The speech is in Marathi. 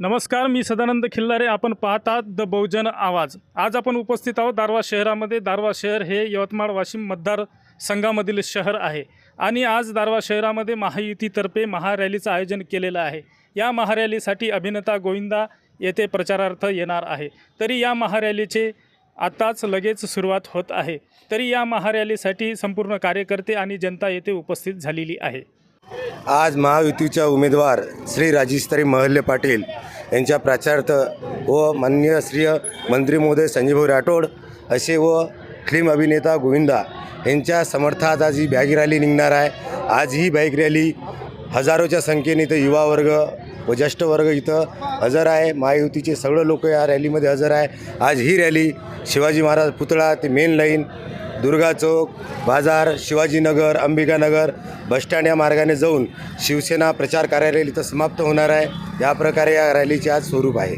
नमस्कार मी सदानंद खिल्लारे. आपण पाहतात द बहुजन आवाज. आज आपण उपस्थित आहोत दारवा शहरामध्ये. दारवा शहर हे यवतमाळ वाशिम मतदार संघामधील शहर आहे आणि आज दारवा शहरामध्ये महायुतीतर्फे महारॅलीचं आयोजन केलेलं आहे. या महारॅलीसाठी अभिनेता गोविंदा येथे प्रचारार्थ येणार आहे. तरी या महारॅलीचे आताच लगेच सुरुवात होत आहे. तरी या महारॅलीसाठी संपूर्ण कार्यकर्ते आणि जनता येथे उपस्थित झालेली आहे. आज महायुतीच्या उमेदवार श्री राजेश्वरी महल्ले पाटील यांच्या प्राचार्थ व माननीय श्री मंत्री महोदय संजयभाऊ राठोड असे व फिल्म अभिनेता गोविंदा यांच्या समर्थात आज ही बॅग रॅली निघणार आहे. आज ही बाईक रॅली हजारोच्या संख्येने इथं युवा वर्ग व ज्येष्ठ वर्ग इथं हजर आहे. महायुतीचे सगळं लोक या रॅलीमध्ये हजर आहे. आज ही रॅली शिवाजी महाराज पुतळा ते मेन लाईन दुर्गा चौक बाजार शिवाजीनगर अंबिकानगर बसस्टँड या मार्गाने जाऊन शिवसेना प्रचार कार्यालय इथं समाप्त होणार आहे. या प्रकारे या रॅलीचे आज स्वरूप आहे.